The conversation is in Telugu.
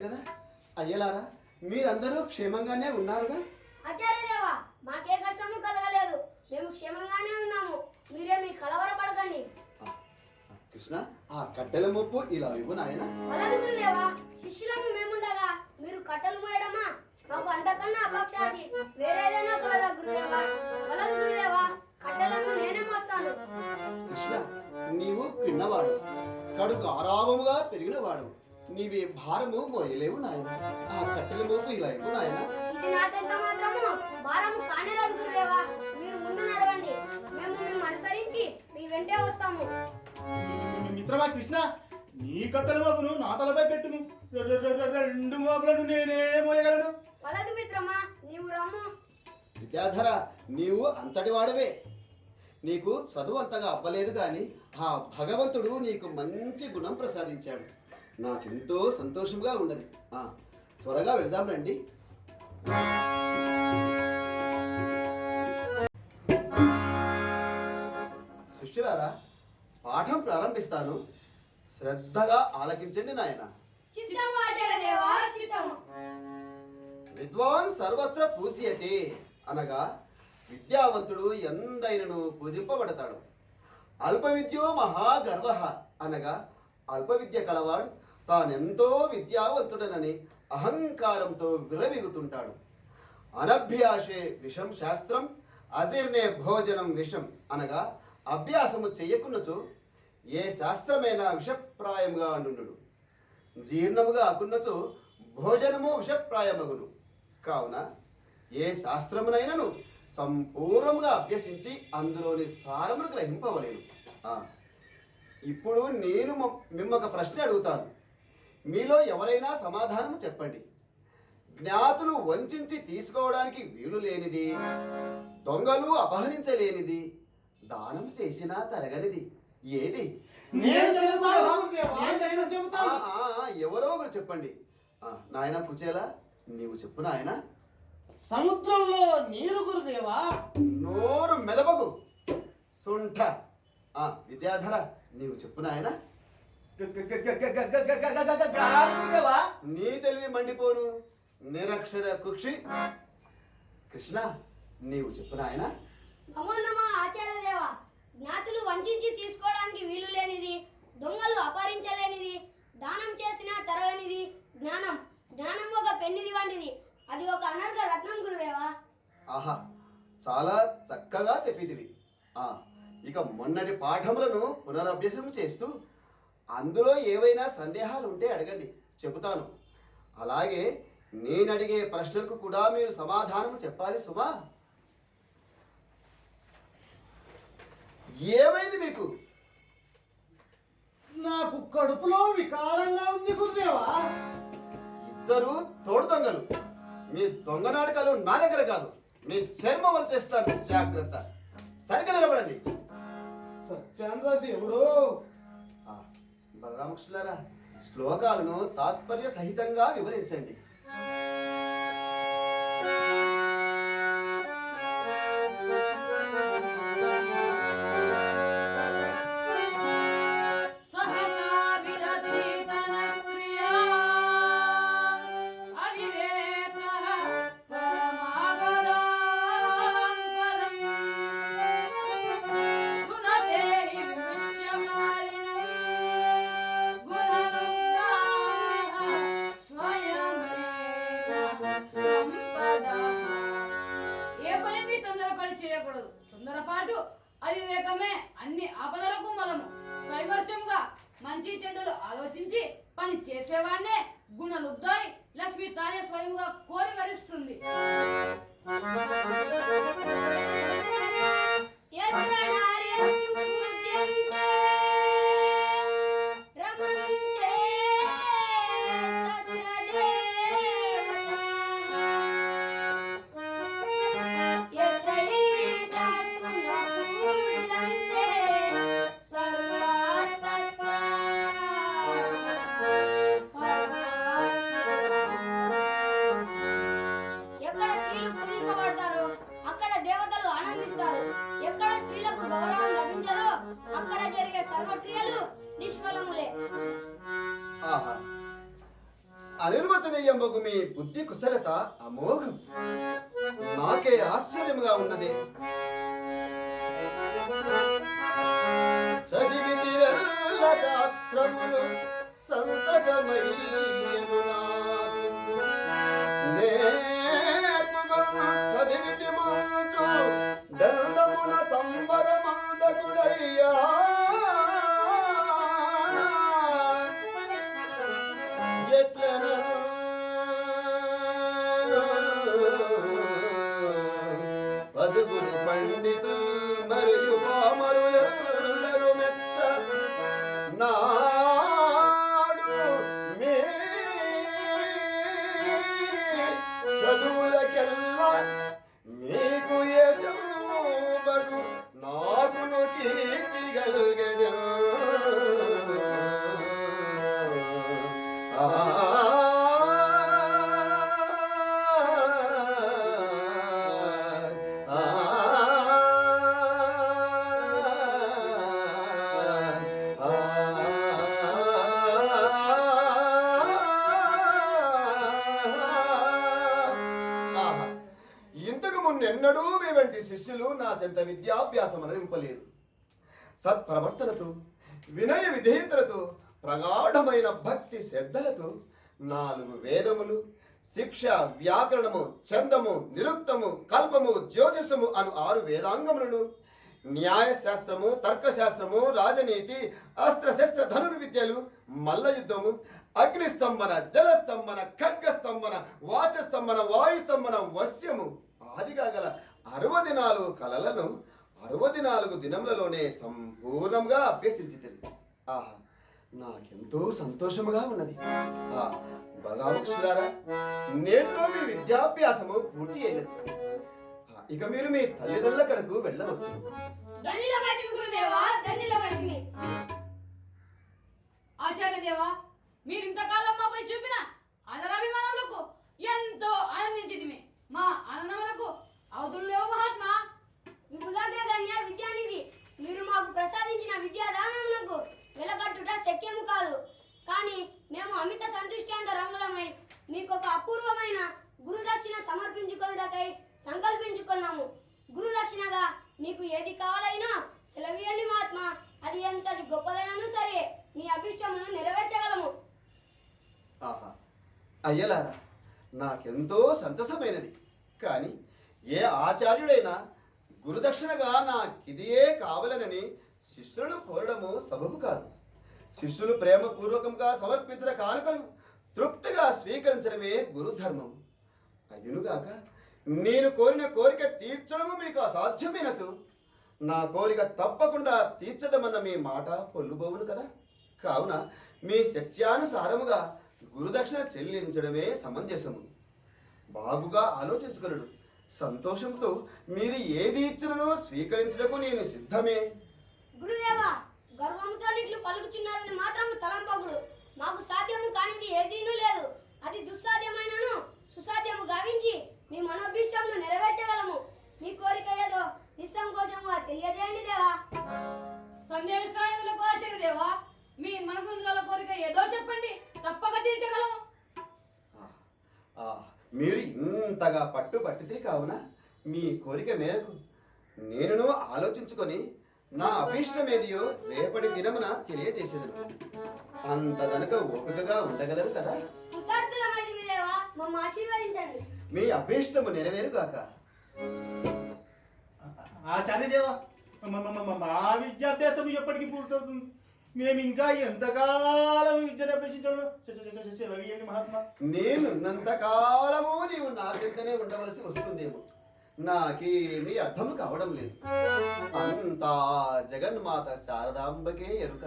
కదా? అయ్యలారా మీరందరూ క్షేమంగానే ఉన్నారుగా? ఆచార్యదేవా మాకే కష్టము కలగలేదు. మేము క్షేమంగానే ఉన్నాము. మీరే మీ కలవరపడకండి కృష్ణ ఆ కట్టెల ముప్పు ఇలా ఇవ్వు నాయన. శిష్యులము మేముండగా మీరు కట్టెలు మోయడమా? మాకు అంతకన్నా అపక్షాది వేరేదైనా కలదా గురుదేవా? కట్టెలను నేనే మోస్తాను. కృష్ణ నీవు పిన్నవాడు. కడుకు ఆరామముగా పెరిగినవాడు. నీవి భారము మోయలేవు నాయన. ఆ కట్టెల మోపు ఇలా ఇవ్వు నాయన. ఇది నాకెంత మాత్రము? భారము కానేరాదు గురుదేవా. మీరు ముందు నడవండి. మేము అనుసరించి మీ వెంటే వస్తాము. మీ మిత్రమా కృష్ణ? నీ కట్టెల మోపును నా తలపై పెట్టును రెండు మోపులను నేనే మోయగలను. వలదు మిత్రమా నీవు రమ్ము. విద్యాధర నీవు అంతటి వాడవే. నీకు చదువు అంతగా అవ్వలేదు కానీ ఆ భగవంతుడు నీకు మంచి గుణం ప్రసాదించాడు. నాకెంతో సంతోషంగా ఉన్నది. త్వరగా వెళ్దాం రండి. శిష్యులారా పాఠం ప్రారంభిస్తాను. శ్రద్ధగా ఆలకించండి నాయన. విద్వాన్ సర్వత్ర పూజ్యతే అనగా విద్యావంతుడు ఎందైనను పూజింపబడతాడు. అల్ప విద్యో మహాగర్వ అనగా అల్ప విద్య కలవాడు తానెంతో విద్యావంతుడనని అహంకారంతో విరవిగుతుంటాడు. అనభ్యాసే విషం శాస్త్రం అజీర్ణే భోజనం విషం అనగా అభ్యాసము చెయ్యకున్నచో ఏ శాస్త్రమైనా విషప్రాయముగా నుండు జీర్ణముగా అకున్నచో భోజనము విషప్రాయమగును. కావున ఏ శాస్త్రమునైనను సంపూర్ణముగా అభ్యసించి అందులోని సారమును గ్రహింపవలేను. ఇప్పుడు నేను మిమ్మొక ప్రశ్న అడుగుతాను. మీలో ఎవరైనా సమాధానము చెప్పండి. జ్ఞాతులు వంచించి తీసుకోవడానికి వీలు లేనిది దొంగలు అపహరించలేనిది దానం చేసినా తరగనిది. ఏది? ఎవరో ఒకరు చెప్పండి. నాయనా కుచేలా నీవు చెప్పు నాయనా. సముద్రంలో నీరు గురుదేవా? నోరు మెదపకు. సుంఠ ఆ, విద్యాధర నీవు చెప్పు నాయనా. నీ తెలివి మండిపోను నిరక్షర కుక్షి కృష్ణ నీవు చెప్పు నాయనా నమో నమ ఆచార్యదేవా జ్ఞాతులు వంచించి తీసుకోవడానికి వీలు లేనిది దొంగలు అపహరించలేనిది దానం చేసినా తరగనిది జ్ఞానం జ్ఞానం ఒక పెన్నిది వంటిది అది ఒక అనర్ఘ రత్నం గురుదేవా ఆహా చాలా చక్కగా చెప్పిదివి ఆ, ఇక మొన్నటి పాఠములను పునరభ్యసనం చేస్తూ అందులో ఏవైనా సందేహాలు ఉంటే అడగండి చెబుతాను. అలాగే నేను అడిగే ప్రశ్నలకు కూడా మీరు సమాధానం చెప్పాలి సుమా. ఏమైంది మీకు? నాకు కడుపులో వికారంగా ఉంది గురుదేవా. ఇద్దరు తోడు దొంగలు. మీ దొంగ నాటకాలు నా దగ్గర కాదు మీ చర్మం చేస్తాను జాగ్రత్త. సరిగ్గా నిలబడండి. సత్యాంద్ర దేవుడు. బలరామకృష్ణులారా శ్లోకాలను తాత్పర్య సహితంగా వివరించండి. మంచి చెడ్డలు ఆలోచించి పని చేసేవాన్నే గుణలుబ్ధాయి లక్ష్మి తానే స్వయముగా కోరి వరిస్తుంది. యత్ర అనిర్వచనీయంబగు మీ బుద్ధి కుశలత అమోఘం. నాకే ఆశ్చర్యముగా ఉన్నది. చదివి శాస్త్రములు సంతసమయ్య ఎన్నడూ మీ వంటి శిష్యులు నా చెంత విద్యాభ్యాసం నింపలేదు సత్ప్రవర్తనతో వినయ విధేయతలతో ప్రగాఢమైన భక్తి శ్రద్ధలతో నాలుగు వేదములు శిక్ష వ్యాకరణము చందము నిరుక్తము కల్పము జ్యోతిషము అను ఆరు వేదాంగములను న్యాయశాస్త్రము తర్కశాస్త్రము రాజనీతి అస్త్రశస్త్ర ధనుర్విద్యలు మల్ల యుద్ధము అగ్నిస్తంభన జలస్తంభన ఖడ్గస్తంభన వాచస్తంభన వాయుస్తంభన వశ్యము ఆదిగా కాగల అరవది నాలుగు కళలను అరవది నాలుగు దినములలోనే సంపూర్ణంగా అభ్యసించి ఆహా నాకెంతో సంతోషముగా ఉన్నది. ఆ బలరామకృష్ణులారా నేటితో మీ విద్యాభ్యాసము పూర్తి అయినది. ఇక మీరు మీ తల్లిదండ్రుల కడకు వెళ్ళవచ్చు. ఆచార్యదేవా మీరు ఇంతకాలం మాపై చూపిన ఆదరాభిమానములకు ఎంతో ఆనందించింది మా ఆనందములకు అవతులు లేవు మహాత్మా. విభుదాగ్రగణ్య విద్యానిధి. మీరు మాకు ప్రసాదించిన విద్యాదానమునకు వెలగట్టుట శక్యము కాదు. కానీ మేము అమిత సంతృష్టి అంత రంగులమై మీకు ఒక అపూర్వమైన గురుదక్షిణ సమర్పించుకొనుటకై సంకల్పించుకున్నాము. గురుదక్షిణగా మీకు ఏది కావాలైనా సెలవియండి మహాత్మా. అది ఎంతటి గొప్పదైనను సరే మీ అభిష్టమును నెరవేర్చగలము. అయ్యలారా నాకెంతో సంతోషమైనది. కానీ ఏ ఆచార్యుడైనా గురుదక్షిణగా నాకిదియే కావలనని శిష్యులను కోరడము సబబు కాదు. శిష్యులు ప్రేమపూర్వకంగా సమర్పించిన కానుకలు తృప్తిగా స్వీకరించడమే గురుధర్మం. అదినుగాక నేను కోరిన కోరిక తీర్చడము మీకు అసాధ్యమైనచు. నా కోరిక తప్పకుండా తీర్చదమన్న మీ మాట పొల్లుబోవును కదా. కావున మీ శక్త్యానుసారముగా గురుదక్షిణ చెల్లించడమే సమంజసము. బాబుగా ఆలోచించగలడు. సంతోషంతో మీరు ఏది ఇచ్చినో స్వీకరించడకు నేను సిద్ధమే. గురుదేవా గర్వంతో నిట్లు పలుకుచున్నారని మాత్రం తలంపగుడు. మాకు సాధ్యము కానిది ఏదీనూ లేదు. అది దుస్సాధ్యమైనను సుసాధ్యము గావించి మీ మనోభీష్టమును నెరవేర్చగలము. మీ కోరిక ఏదో మీరు ఇంతగా పట్టుబట్టితే కావున మీ కోరిక మేరకు నేనును ఆలోచించుకొని నా అభీష్టమేదియో రేపటి దినమున తెలియజేసేదను. అంతదనక ఓపికగా ఉండగలరు కదా? మీ అభీష్టము దేవా మ- మ- మ- మా విద్యాభ్యాసం ఎప్పటికీ పూర్తవుతుంది. మేము ఇంకా ఎంతకాలం విద్యను అభ్యసించడం సెలవియండి మహాత్మా. నేను కాలము నీవు నా చెంతనే ఉండవలసి వస్తుందేమో. నాకేమీ అర్థం కావడం లేదు. అంతా జగన్మాత శారదాంబకే ఎరుక.